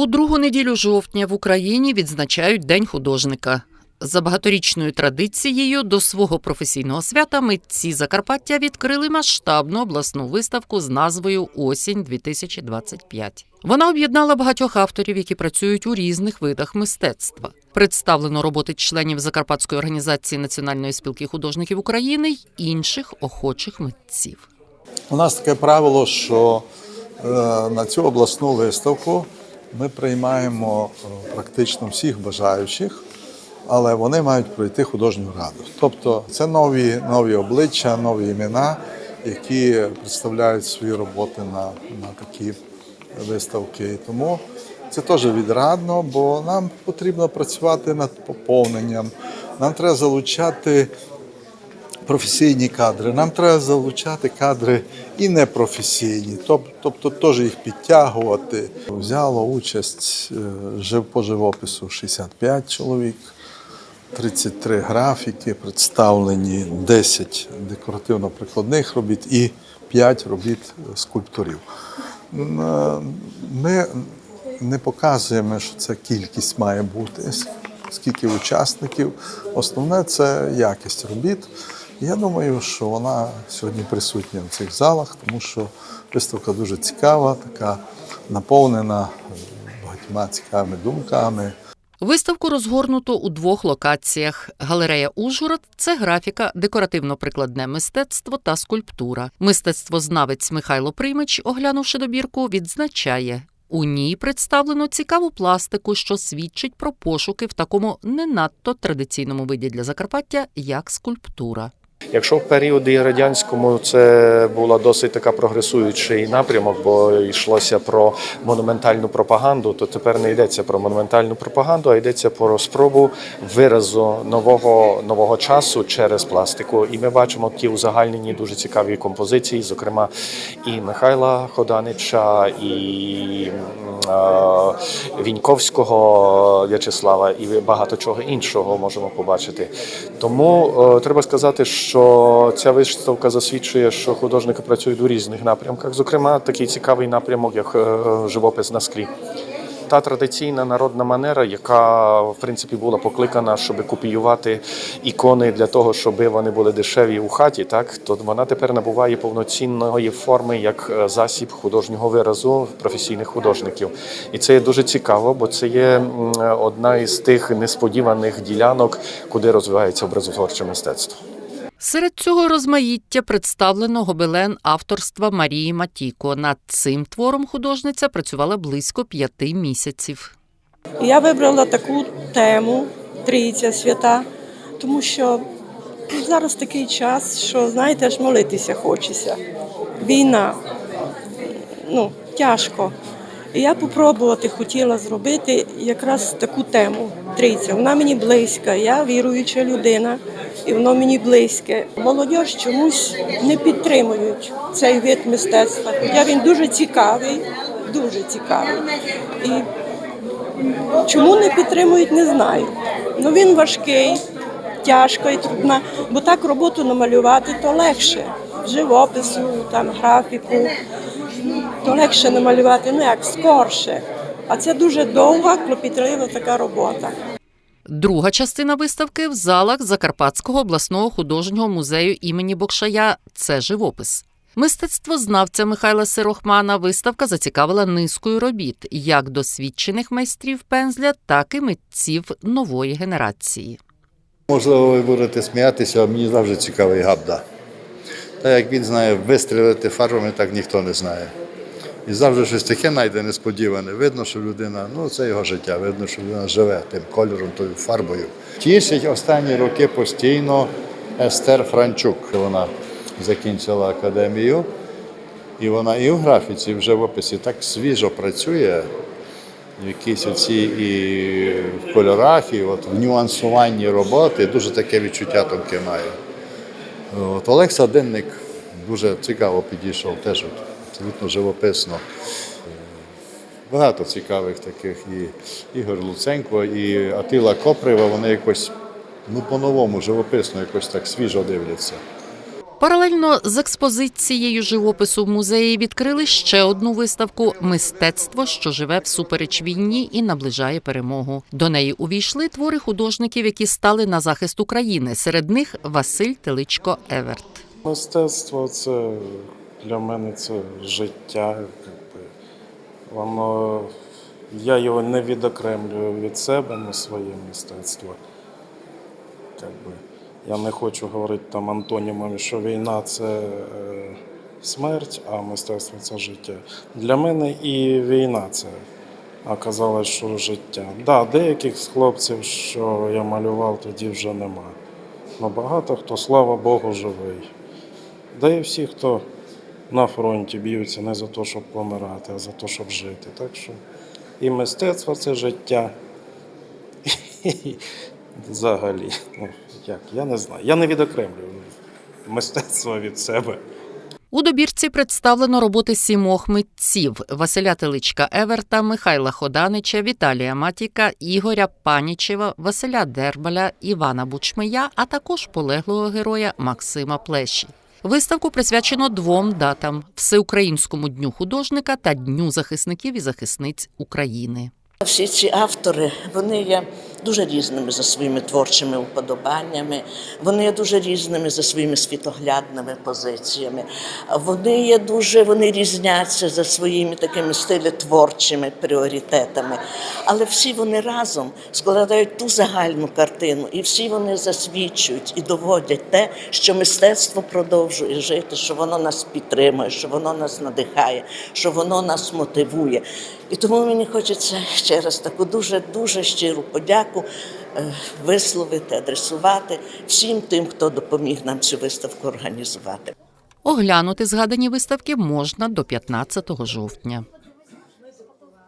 У другу неділю жовтня в Україні відзначають День художника. За багаторічною традицією до свого професійного свята митці Закарпаття відкрили масштабну обласну виставку з назвою Осінь 2025. Вона об'єднала багатьох авторів, які працюють у різних видах мистецтва. Представлено роботи членів Закарпатської організації Національної спілки художників України й інших охочих митців. У нас таке правило, що е, на цю обласну виставку ми приймаємо е, практично всіх бажаючих, але вони мають пройти художню раду. Тобто це нові, нові обличчя, нові імена, які представляють свої роботи на, на такі виставки. І Тому це теж відрадно, бо нам потрібно працювати над поповненням. Нам треба залучати професійні кадри. Нам треба залучати кадри і непрофесійні, тоб- тобто теж їх підтягувати. Взяло участь е, по живопису 65 чоловік, 33 графіки, представлені 10 декоративно-прикладних робіт і 5 робіт скульпторів. Е, Ми не показуємо, що це кількість має бути, скільки учасників. Основне це якість робіт. Я думаю, що вона сьогодні присутня в цих залах, тому що виставка дуже цікава, така наповнена багатьма цікавими думками. Виставку розгорнуто у двох локаціях: галерея Ужгород це графіка, декоративно-прикладне мистецтво та скульптура. Мистецтвознавець Михайло Примич, оглянувши добірку, відзначає. У ній представлено цікаву пластику, що свідчить про пошуки в такому не надто традиційному виді для Закарпаття, як скульптура. Якщо в періоді радянському це була досить така прогресуючий напрямок, бо йшлося про монументальну пропаганду, то тепер не йдеться про монументальну пропаганду, а йдеться про спробу виразу нового нового часу через пластику. І ми бачимо ті узагальнені дуже цікаві композиції, зокрема і Михайла Ходанича, і Віньковського В'ячеслава, і багато чого іншого можемо побачити. Тому е, треба сказати, що ця виставка засвідчує, що художники працюють у різних напрямках. Зокрема, такий цікавий напрямок, як е, живопис на склі. Та традиційна народна манера, яка в принципі була покликана, щоб копіювати ікони для того, щоб вони були дешеві у хаті, так то вона тепер набуває повноцінної форми як е, засіб художнього виразу професійних художників. І це є дуже цікаво, бо це є одна із тих несподіваних ділянок, куди розвивається образотворче мистецтво. Серед цього розмаїття представлено гобелен авторства Марії Матіко. Над цим твором художниця працювала близько п'яти місяців. Я вибрала таку тему Трійця свята, тому що зараз такий час, що знаєте, аж молитися хочеться. Війна, ну, тяжко. Я попробувати хотіла зробити якраз таку тему Трійця. Вона мені близька, я віруюча людина, і воно мені близьке. Молодь чомусь не підтримують цей вид мистецтва. Хоча він дуже цікавий, дуже цікавий. І Чому не підтримують, не знаю. Ну він важкий, тяжко і трудно, бо так роботу намалювати то легше. Живопису, там графіку, то легше намалювати, ну як скорше. А це дуже довга, клопітлива така робота. Друга частина виставки в залах Закарпатського обласного художнього музею імені Бокшая це живопис. Мистецтвознавця Михайла Сирохмана виставка зацікавила низкою робіт як досвідчених майстрів пензля, так і митців нової генерації. Можливо, ви будете сміятися, а мені завжди цікавий габда. Так як він знає вистрілити фарбами, так ніхто не знає. І завжди щось таке знайде несподіване. Видно, що людина, ну це його життя, видно, що людина живе тим кольором, тою фарбою. Тішить останні роки постійно Естер Франчук. Вона закінчила академію, і вона і в графіці, і вже в живописі так свіжо працює. Якісь оці і в кольорах, і от в нюансуванні роботи дуже таке відчуття тонке має. От Олекса Денник дуже цікаво підійшов, теж от, абсолютно живописно. Багато цікавих таких і Ігор Луценко, і Атила Коприва, вони якось ну, по-новому, живописно, якось так свіжо дивляться. Паралельно з експозицією живопису в музеї відкрили ще одну виставку Мистецтво, що живе всупереч війні і наближає перемогу. До неї увійшли твори художників, які стали на захист України. Серед них Василь Теличко Еверт. Мистецтво це для мене це життя. Якби. Воно, я його не відокремлюю від себе на своє мистецтво. Якби. Я не хочу говорити там антонімами, що війна це е, смерть, а мистецтво це життя. Для мене і війна це оказалось, що життя. Да, деяких з хлопців, що я малював, тоді вже нема. Ну багато хто, слава Богу, живий. Да і всі, хто на фронті б'ються не за те, щоб помирати, а за те, щоб жити. Так що і мистецтво це життя. Взагалі, ну як, я не знаю. Я не відокремлюю мистецтво від себе. У добірці представлено роботи сімох митців Василя Теличка Еверта, Михайла Ходанича, Віталія Матіка, Ігоря Панічева, Василя Дербаля, Івана Бучмия, а також полеглого героя Максима Плеші. Виставку присвячено двом датам: Всеукраїнському дню художника та Дню захисників і захисниць України. Всі ці автори вони є дуже різними за своїми творчими уподобаннями, вони є дуже різними за своїми світоглядними позиціями. Вони є дуже вони різняться за своїми такими стилетворчими пріоритетами. Але всі вони разом складають ту загальну картину, і всі вони засвідчують і доводять те, що мистецтво продовжує жити, що воно нас підтримує, що воно нас надихає, що воно нас мотивує. І тому мені хочеться ще раз таку дуже дуже щиру подяку е, висловити, адресувати всім тим, хто допоміг нам цю виставку організувати. Оглянути згадані виставки можна до 15 жовтня.